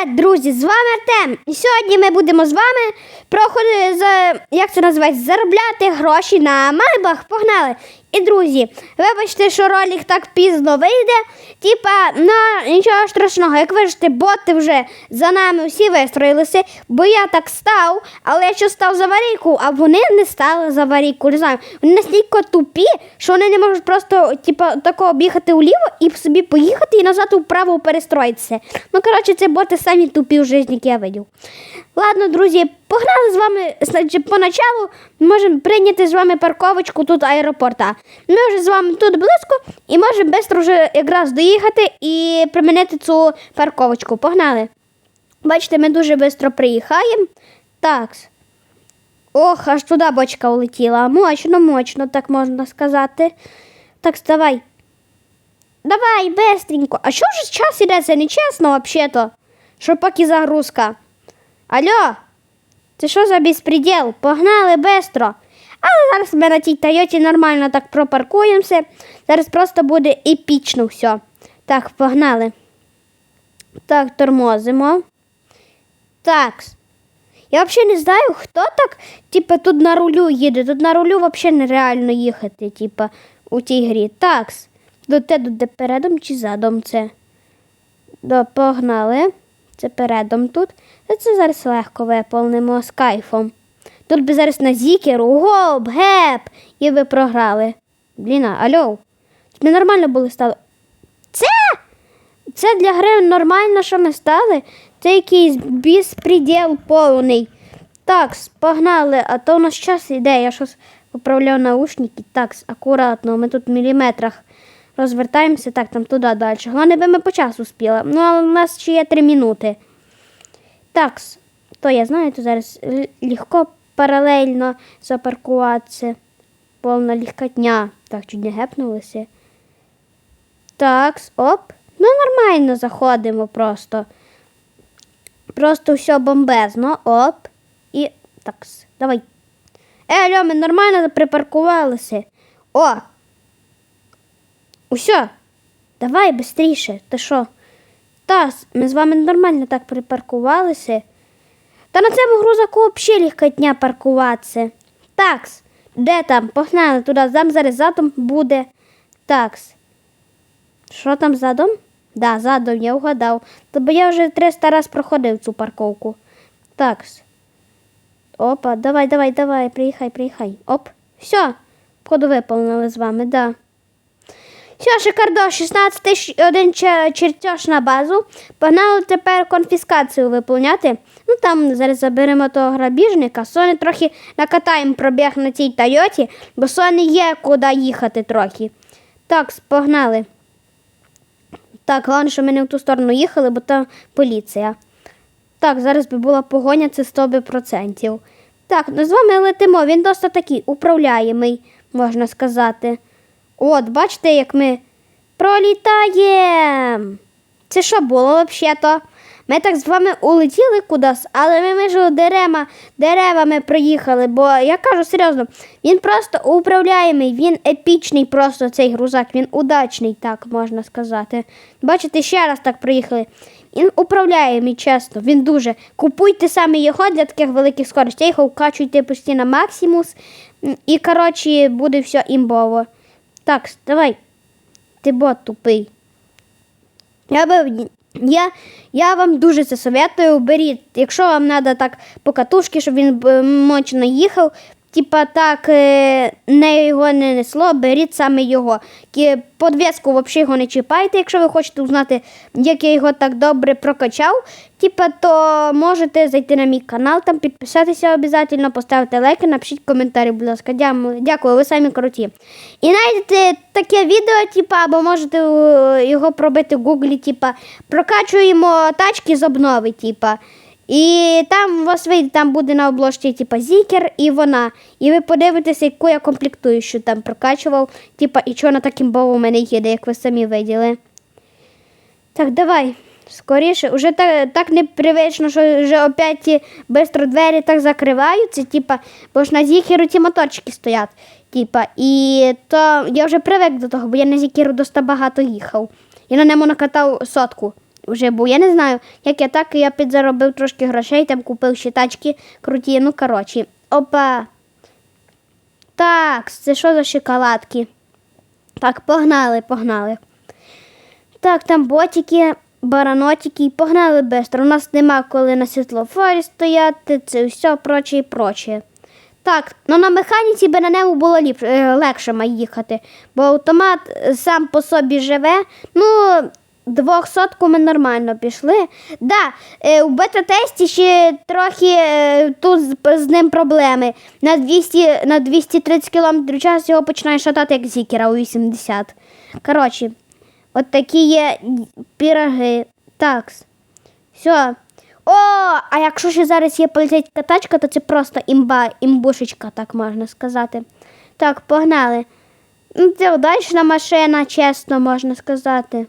Привіт, друзі! З вами Артем. І сьогодні ми будемо з вами проходити як це називається, заробляти гроші на мальбах. Погнали! І друзі, вибачте, що ролик так пізно вийде. Типа, ну нічого страшного, як бачите, боти вже за нами всі вистроїлися, бо я так став, але я ще став за аварійку, а вони не стали за аварійку. Не знаю, вони настільки тупі, що вони не можуть просто типа, тако об'їхати вліво і собі поїхати і назад вправо перестроїтися. Ну, коротше, це боти самі тупі в житті, які я видів. Ладно, друзі, погнали з вами поначалу. Можемо прийняти з вами парковочку тут аеропорта. Ми вже з вами тут близько і можемо швидко вже якраз доїхати і примінити цю парковочку. Погнали. Бачите, ми дуже швидко приїхаємо. Так. Ох, аж туди бочка улетіла. Мощно, мощно, так можна сказати. Так, давай. Давай, быстренько. А що ж час іде? Це нечесно, взагалі-то. Що поки загрузка. Алло, це що за безпреділ? Погнали бистро. Але зараз ми на тій Тойоті нормально так пропаркуємося. Зараз просто буде епічно все. Так, погнали. Так, тормозимо. Так. Я взагалі не знаю, хто так, типа, тут на рулю їде. Тут на рулю взагалі нереально їхати, типа, у тій грі. Такс. До те де передом чи задом це? Да, погнали. Це передом тут. Це зараз легко виповнимо з кайфом. Тут би зараз на зікеру, гоп, геп, і ви програли. Блін, а, альо. Тут ненормально було стало. Це? Це для гри нормально, що ми стали. Це якийсь безпреділ повний. Так, погнали, а то у нас час іде. Я щось поправляю наушники. Так, акуратно, ми тут в міліметрах розвертаємося. Так, там туди далі. Головне, би ми по часу спіли. Ну, але у нас ще є три минути. Так, то я знаю, то зараз легко паралельно запаркуватися. Повна легкотня. Так, чуть не гепнулися. Так, оп. Ну, нормально заходимо просто. Просто все бомбезно. Оп. І такс. Давай. Е, алло, ми нормально припаркувалися. О! Усьо. Давай швидше. Ти що? Тас, ми з вами нормально так припаркувалися. Та на цьому грузаку взагалі легкотня паркуватися. Такс. Де там? Погнали туди, там зараз задом буде. Такс. Що там задом? Да, задом, я вгадав. Тобто я вже 300 раз проходив цю парковку. Такс. Опа, давай, давай, давай, приїхай, приїхай. Оп. Все. Входу виповнили з вами, да. Все, шикардо, 16 тисяч один чер- чертеж на базу. Погнали тепер конфіскацію виповняти. Ну там зараз заберемо того грабіжника. Соні трохи накатаємо пробіг на цій Тойоті, бо Соні є куди їхати трохи. Так, погнали. Так, головне, що ми не в ту сторону їхали, бо там поліція. Так, зараз би була погоня, це 100%. Так, ну з вами летимо. Він досить такий управляємий, можна сказати. От, бачите, як ми пролітаємо. Це що було взагалі-то? Ми так з вами улетіли кудись, але ми між дерема, деревами проїхали, бо я кажу серйозно, він просто управляємий, він епічний просто цей грузак, він удачний, так можна сказати. Бачите, ще раз так проїхали. Він управляємий, чесно, він дуже. Купуйте саме його для таких великих скоростей, його вкачуйте постійно максимус. І, коротше, буде все імбово. Так, давай. Ти бот тупий. Я, би, я, я вам дуже це советую. Беріть, якщо вам треба так по катушки, щоб він мочно їхав, типа так е, не його не несло, беріть саме його. Подвіску взагалі його не чіпайте, якщо ви хочете узнати, як я його так добре прокачав. Типа, то можете зайти на мій канал, там підписатися обов'язково, поставити лайки, напишіть коментарі, будь ласка. Дякую, дякую, ви самі круті. І знайдете таке відео, типа, або можете е, його пробити в гуглі, типа, прокачуємо тачки з обнови, типа. І там у вас вийде, там буде на обложці, типа, зікер і вона. І ви подивитеся, яку я комплектуючу там прокачував, типа, і чого на таким бову у мене їде, як ви самі виділи. Так, давай. Скоріше, уже так, так непривично, що вже опять швидко двері так закриваються, типа, бо ж на зікеру ті моторчики стоять. Типа, і то я вже привик до того, бо я на зікеру досить багато їхав. Я на ньому накатав сотку. Вже був. Я не знаю, як я так, я підзаробив трошки грошей, там купив ще тачки круті. Ну, коротше. Опа. Так, це що за шоколадки? Так, погнали, погнали. Так, там ботики, баранотики, погнали бистро. У нас нема коли на світлофорі стояти, це все проче і проче. Так, ну на механіці би на ньому було ліп, е, легше їхати, бо автомат е, сам по собі живе. Ну, двохсотку ми нормально пішли. Да, е, у бета-тесті ще трохи е, тут з, ним проблеми. На 200, на 230 км час його починає шатати як зікера у 80. Коротше, от такі є піроги. Такс. Все. О, а якщо ще зараз є поліцейська тачка, то це просто імба, імбушечка, так можна сказати. Так, погнали. Це удачна машина, чесно можна сказати.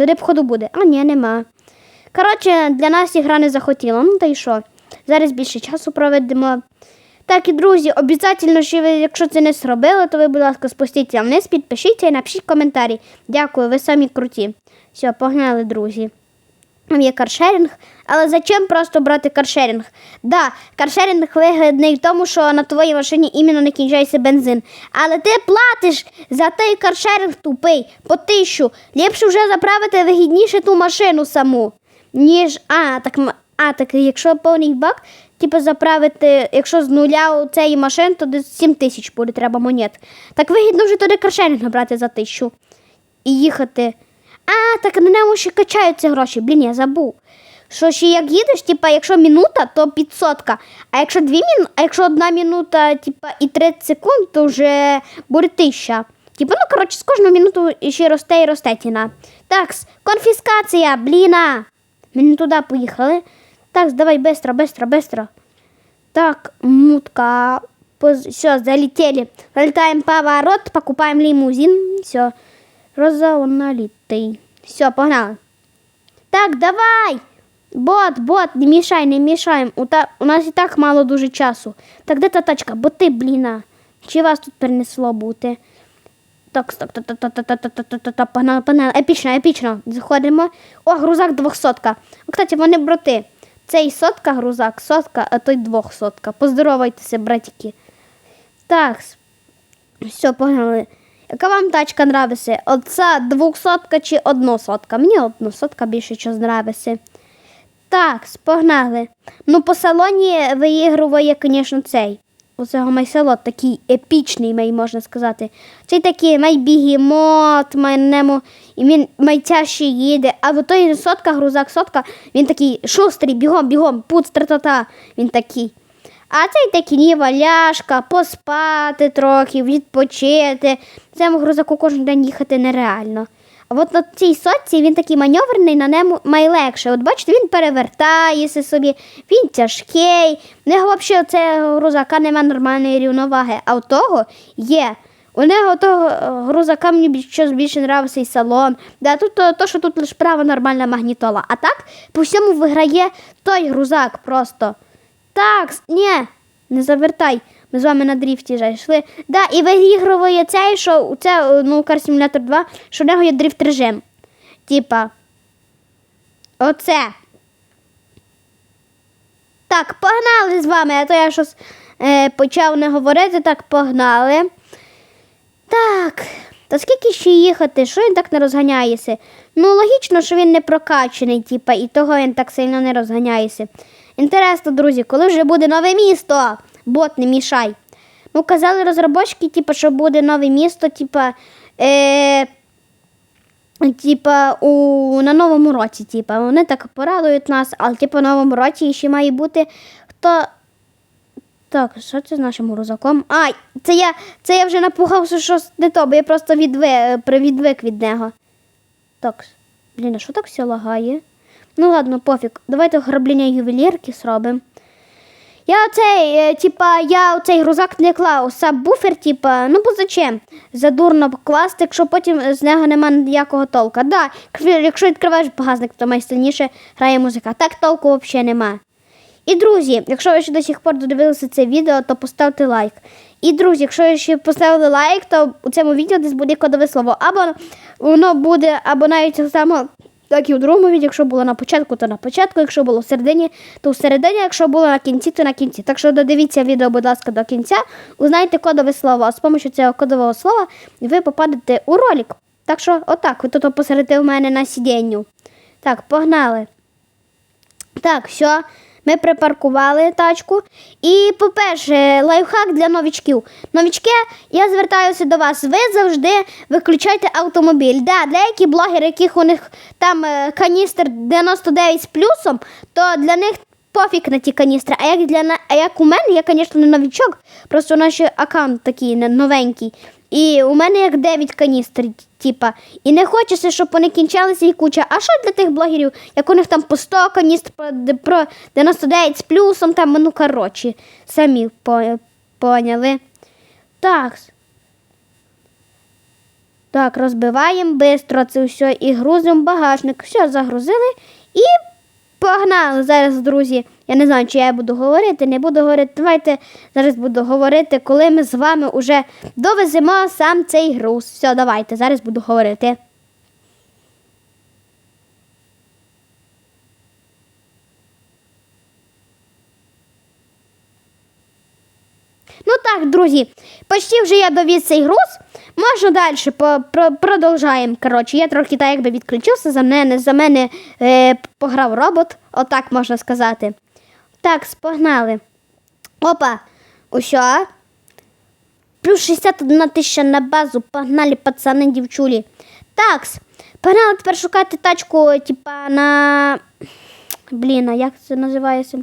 Туди входу буде. А ні, нема. Коротше, для нас ігра не захотіла. Ну та й що? Зараз більше часу проведемо. Так, і друзі, обов'язково, що ви, якщо це не зробили, то ви, будь ласка, спустіться вниз, підпишіться і напишіть коментарі. Дякую, ви самі круті. Все, погнали, друзі. Є каршерінг, але зачем просто брати каршерінг? Да, каршерінг вигідний тому, що на твоїй машині іменно не кінчається бензин. Але ти платиш за той каршерінг тупий по тисячу. Ліпше вже заправити вигідніше ту машину саму, ніж. А, так а, так якщо повний бак, типу заправити, якщо з нуля у цієї машини, то десь 7 тисяч буде треба монет. Так вигідно вже туди каршерінг брати за тисячу і їхати. А, так на ньому ще качаються гроші. Блін, я забув. Що ще як їдеш, типа, якщо минута, то 500. А якщо дві мін... а якщо одна минута, типа, і 30 секунд, то вже буде 1000. Типа, ну коротше, з кожну минуту ще росте і росте ціна. Так, конфіскація, бліна. Ми не туди поїхали. Так, давай быстро, быстро, быстро. Так, мутка. Все, залетели. Залетаем поворот, покупаем лимузин. Все. Роза. Все, погнали. Так, давай. Бот, бот, не мішай, не мішай. У, та, у нас і так мало дуже часу. Так, де та тачка? Бо ти. Чи вас тут перенесло бути? Так, так, так, так, так, так, так, так, так, погнали, погнали. Епічно, епічно. Заходимо. О, грузак двохсотка. О, кстати, вони брати. Цей сотка грузак, сотка, а той двохсотка. Поздоровайтеся, братики. Так, все, погнали. Яка вам тачка нравиться? Оця двохсотка чи односотка? Мені односотка більше що нравиться. Так, погнали. Ну, по салоні виігрує, звісно, цей. Оцього майселот такий епічний, май, можна сказати. Цей такий майбігімот, майнемо, і він майтяжче їде. А в той сотка, грузак сотка, він такий шустрий, бігом, бігом, пуц, тра-та-та. Він такий. А цей такий ні, валяшка, поспати трохи, відпочити. Цьому грузаку кожен день їхати нереально. А от на цій сотці він такий маневрений, на ньому найлегше. От бачите, він перевертається собі, він тяжкий. В нього взагалі цього грузака немає нормальної рівноваги, а у того є. У нього того е, грузака мені щось більше нравився і салон. Да, тут то, то, що тут лише права нормальна магнітола. А так по всьому виграє той грузак просто. Так, ні, не завертай. Ми з вами на дріфті зайшли. Да, і виігрує цей, що це, ну, Car Simulator 2, що в нього є дріфт режим. Типа. Оце. Так, погнали з вами, а то я щось е, почав не говорити, так погнали. Так, та скільки ще їхати? Що він так не розганяється? Ну, логічно, що він не прокачаний, типа, і того він так сильно не розганяється. Інтересно, друзі, коли вже буде нове місто? Бот, не мішай. Ну, казали розробочки, типа, що буде нове місто, типа, е, типа, у, на новому році, типа. Вони так порадують нас, але типа, в новому році ще має бути хто. Так, що це з нашим грузаком? Ай, це я, це я вже напугався, що не то, бо я просто відвик від нього. Так, блін, а що так все лагає? Ну ладно, пофіг. Давайте ограблення ювелірки зробимо. Я оцей, е, типа, я оцей грузак не клав, сабвуфер, типа, ну бо зачем? Задурно класти, якщо потім з нього нема ніякого толка. Да, якщо відкриваєш багажник, то найсильніше грає музика. Так толку взагалі нема. І друзі, якщо ви ще до сих пор додивилися це відео, то поставте лайк. І друзі, якщо ви ще поставили лайк, то у цьому відео десь буде кодове слово. Або воно буде, або навіть само Так і в другому відео, якщо було на початку, то на початку, якщо було в середині, то в середині, якщо було на кінці, то на кінці. Так що додивіться відео, будь ласка, до кінця, узнайте кодове слово. А з допомогою цього кодового слова ви попадете у ролик. Так що, отак, ви тут посередите у мене на сидінню. Так, погнали. Так, все. Ми припаркували тачку. І, по-перше, лайфхак для новічків. Новічки, я звертаюся до вас. Ви завжди виключайте автомобіль. Да, деякі блогери, яких у них там е, каністр 99 з плюсом, то для них пофіг на ті каністри. А як для а як у мене, я, звісно, не новічок, просто наш аккаунт такий новенький. І у мене як 9 каністр, типа. І не хочеться, щоб вони кінчалися і куча. А що для тих блогерів, як у них там по 100 каністр, про 99 з плюсом, там, ну коротше, самі по- поняли. Так. Так, розбиваємо швидко це все і грузимо багажник. Все, загрузили і погнали зараз, друзі. Я не знаю, чи я буду говорити, не буду говорити. Давайте зараз буду говорити, коли ми з вами вже довеземо сам цей груз. Все, давайте, зараз буду говорити. Ну так, друзі, почти вже я довіз цей груз. Можна далі про, продовжаємо. Коротше, я трохи так якби відключився, за мене, за мене е, пограв робот, отак можна сказати. Так, спогнали. Опа, усьо. Плюс 61 тисяча на базу. Погнали, пацани, дівчулі. Такс. Погнали тепер шукати тачку, типа на. Блін, а як це називається?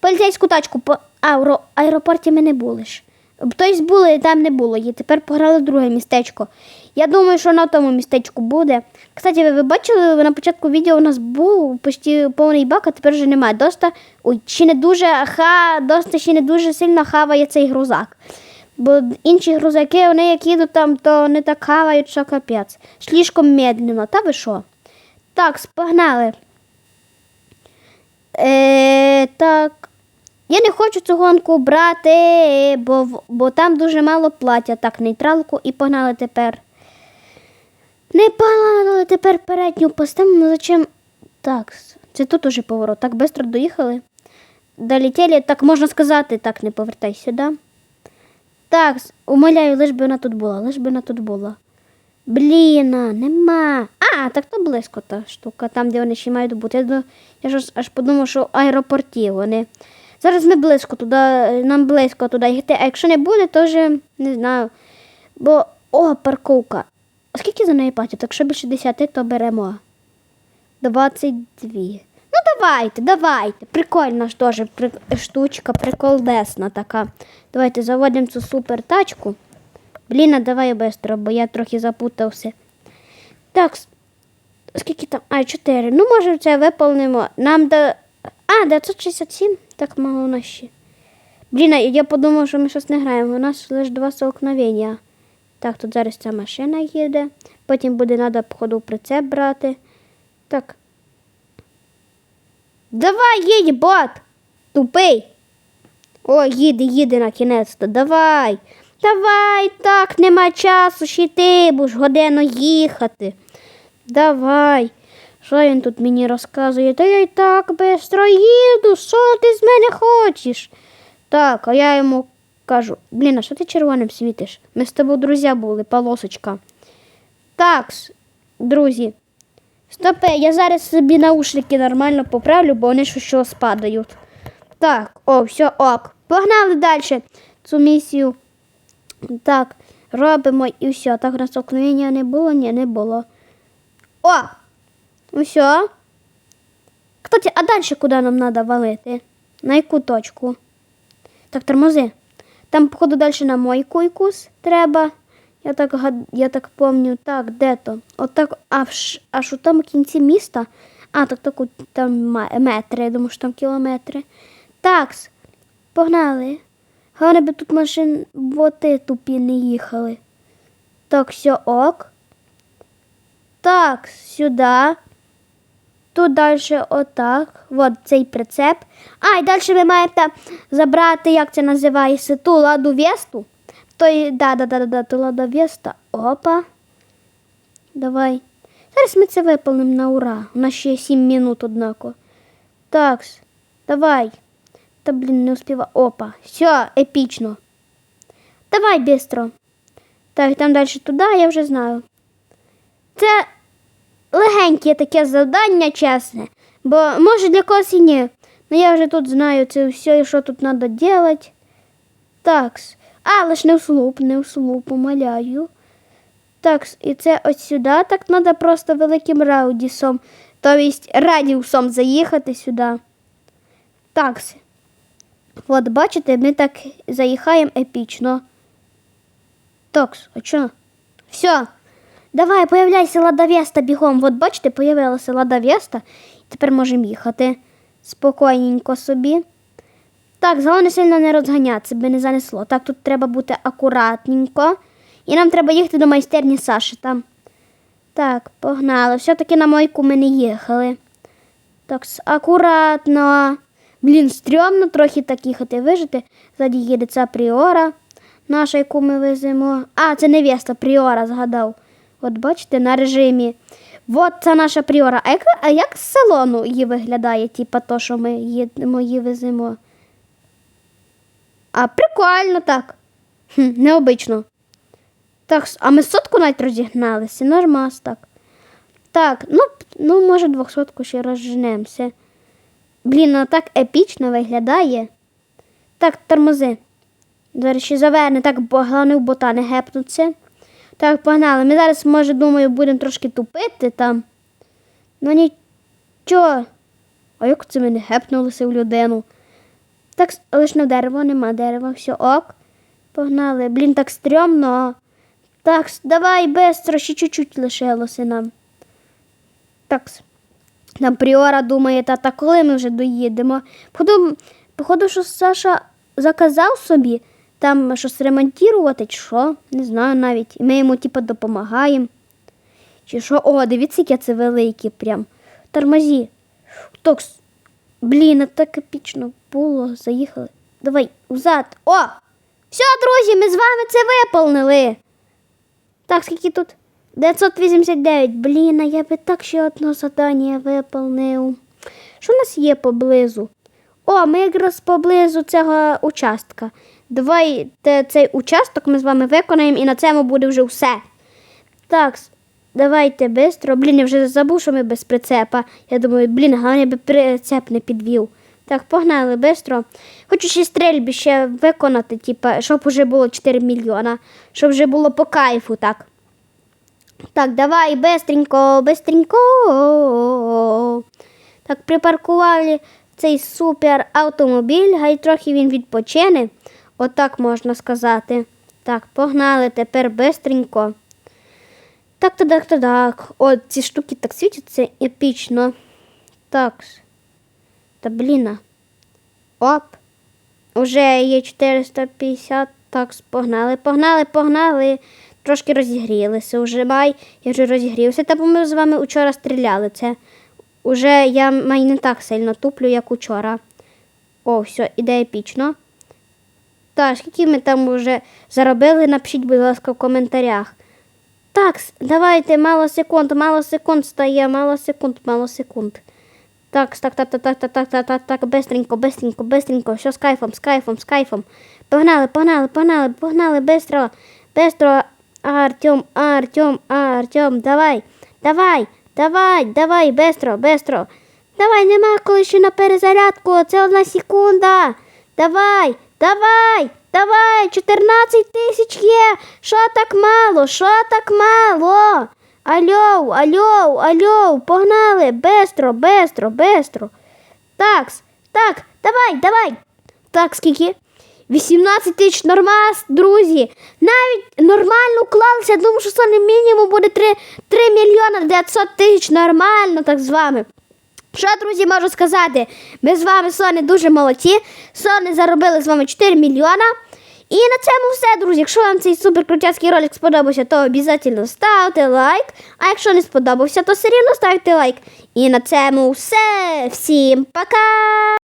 Поліцейську тачку по аеро... аеропорті ми не були ж. Тобто були, там не було її. Тепер пограли в друге містечко. Я думаю, що на тому містечку буде. Кстати, ви, ви бачили, на початку відео у нас був почти повний бак, а тепер вже немає. Доста, ой, ще не дуже ха, доста ще не дуже сильно хаває цей грузак. Бо інші грузаки, вони як їдуть там, то не так хавають, що капець. Слишком медленно. Та ви що? Так, спогнали. Е, так. Я не хочу цю гонку брати, бо, бо там дуже мало платять. Так, нейтралку і погнали тепер. Не погнали тепер передню поставимо. Зачем? Так, це тут уже поворот. Так швидко доїхали. Долетіли, так можна сказати, так, не повертай сюди. Так, умоляю, лиш би вона тут була, лиш би вона тут була. Блін, нема. А, так то близько та штука, там, де вони ще мають бути. Я, ж аж подумав, що в аеропорті вони. Зараз ми близько туди, нам близько туди йти. А якщо не буде, то вже не знаю. Бо, о, парковка. А Скільки за неї платять? Якщо більше 10, то беремо. 22. Ну, давайте, давайте. Прикольна ж теж при... штучка, приколдесна така. Давайте заводимо цю супер тачку. Блін, а давай швидко, бо я трохи запутався. Так, скільки там? А, 4. Ну, може, це виповнимо. Нам до. А, 967? Так мало у нас ще. Блін, я подумав, що ми щось не граємо. У нас лише два столкновення. Так, тут зараз ця машина їде. Потім буде треба, походу, прицеп брати. Так. Давай, їдь, бот! Тупий. О, їде, їде на кінець-то. Давай. Давай, так, нема часу ще йти, будеш годину їхати. Давай. Що він тут мені розказує? Та я й так швидко їду, що ти з мене хочеш? Так, а я йому кажу, блін, а що ти червоним світиш? Ми з тобою друзі були, полосочка. Так, друзі. Стопе, я зараз собі наушники нормально поправлю, бо вони що спадають. Так, о, все ок. Погнали далі цю місію. Так, робимо і все. Так, на столкновення не було? Ні, не було. О! Все. Кстати, а далі куди нам треба валити? На яку точку? Так, тормози. Там, походу, далі на мойку якусь треба. Я так, я так помню, так, де то? Отак, аж, аж у тому кінці міста. А, так, так, там метри, я думаю, що там кілометри. Такс, погнали. Головне би тут машин боти тупі не їхали. Так, все ок. Так, сюди. Тут далі отак. От цей прицеп. А, і далі ви маєте забрати, як це називається, ту ладу весту. Той, да, да, да, да, ту ладу веста. Опа. Давай. Зараз ми це виповнимо на ура. У нас ще 7 минут, однако. Такс, давай. Та блін, не успіва. Опа. Все, епічно. Давай бистро. Так, там далі туди, я вже знаю. Це легеньке таке завдання, чесне. Бо може для когось і ні. Ну я вже тут знаю це все і що тут треба робити. Такс. А, лиш не вслуп, не вслуп, умоляю. Такс, і це ось сюди, так треба просто великим раудісом, тобто радіусом заїхати сюди. Такс. От, бачите, ми так заїхаємо епічно. Такс, а що? Все. Давай, появляйся Лада Веста бігом. От бачите, появилася Лада Веста. Тепер можемо їхати. Спокійненько собі. Так, головне сильно не розганятися, би не занесло. Так, тут треба бути акуратненько. І нам треба їхати до майстерні Саші там. Так, погнали. Все-таки на мойку ми не їхали. Так, акуратно. Блін, стрьомно трохи так їхати, вижити. Ззаді їде ця Пріора, наша, яку ми веземо. А, це невеста Пріора, згадав. От бачите, на режимі. От це наша Пріора. А як, а як з салону її виглядає, типа то, що ми їдемо, її веземо? А прикольно так. Хм, необично. Так, а ми сотку навіть розігналися, нормас так. Так, ну, ну може двохсотку ще розженемося. Блін, ну так епічно виглядає. Так, тормози. Зараз ще заверне, так, бо головне в бота не гепнуться. Так, погнали. Ми зараз, може, думаю, будемо трошки тупити там. Ну нічого. А як це ми не гепнулися в людину? Так, лиш на дерево, нема дерева, все ок. Погнали. Блін, так стрьомно. Так, давай, быстро, ще чуть-чуть лишилося нам. Так. Там Пріора думає, тата, коли ми вже доїдемо. Походу, походу, що Саша заказав собі там щось ремонтувати, чи що, не знаю навіть. І ми йому, типу, допомагаємо. Чи що? О, дивіться, яке це велике прям. Тормозі. Токс. Блін, а так епічно було. Заїхали. Давай, взад. О! Все, друзі, ми з вами це виповнили. Так, скільки тут? 989. Блін, а я би так ще одне задання виповнив. Що у нас є поблизу? О, ми якраз поблизу цього участка. Давайте цей участок ми з вами виконаємо і на цьому буде вже все. Так, давайте швидко. Блін, я вже забув, що ми без прицепа. Я думаю, блін, головне би прицеп не підвів. Так, погнали швидко. Хочу ще стрельбі ще виконати, типа, щоб вже було 4 мільйона, щоб вже було по кайфу, так. Так, давай, быстренько, быстренько. Так, припаркували цей супер автомобіль, хай трохи він відпочине. Отак можна сказати. Так, погнали тепер бистренько. Так, так, так, так, так. О, ці штуки так світяться епічно. Так. Та бліна. Оп. Уже є 450. Так, погнали, погнали, погнали. Трошки розігрілися. Уже май, я вже розігрівся. Та бо ми з вами вчора стріляли. Це уже я май не так сильно туплю, як учора. О, все, іде епічно Так, скільки ми там вже заробили, напишіть, будь ласка, в коментарях. Так, с- давайте, мало секунд, мало секунд стає, мало секунд, мало секунд. Так, так, так, так, так, так, так, так, так, так, быстренько, быстренько, быстренько, все з кайфом, з кайфом, з кайфом. Погнали, погнали, погнали, погнали, быстро, быстро, Артем, Артем, Артем, давай, давай, давай, давай, быстро, быстро. Давай, нема коли ще на перезарядку, це одна секунда. Давай, давай, давай, 14 тисяч є. Що так мало? Що так мало? Алло, алло, алло, погнали, бестро, бестро, бестро. Такс, так, давай, давай. Так, скільки? 18 тисяч нормас, друзі. Навіть нормально уклалися. Я думаю, що це мінімум буде 3, 3 мільйони 900 тисяч нормально так з вами. Що, друзі, можу сказати? Ми з вами, Сони, дуже молодці. Сони заробили з вами 4 мільйона. І на цьому все, друзі. Якщо вам цей суперкрутяцький ролик сподобався, то обов'язково ставте лайк. А якщо не сподобався, то все рівно ставте лайк. І на цьому все. Всім пока!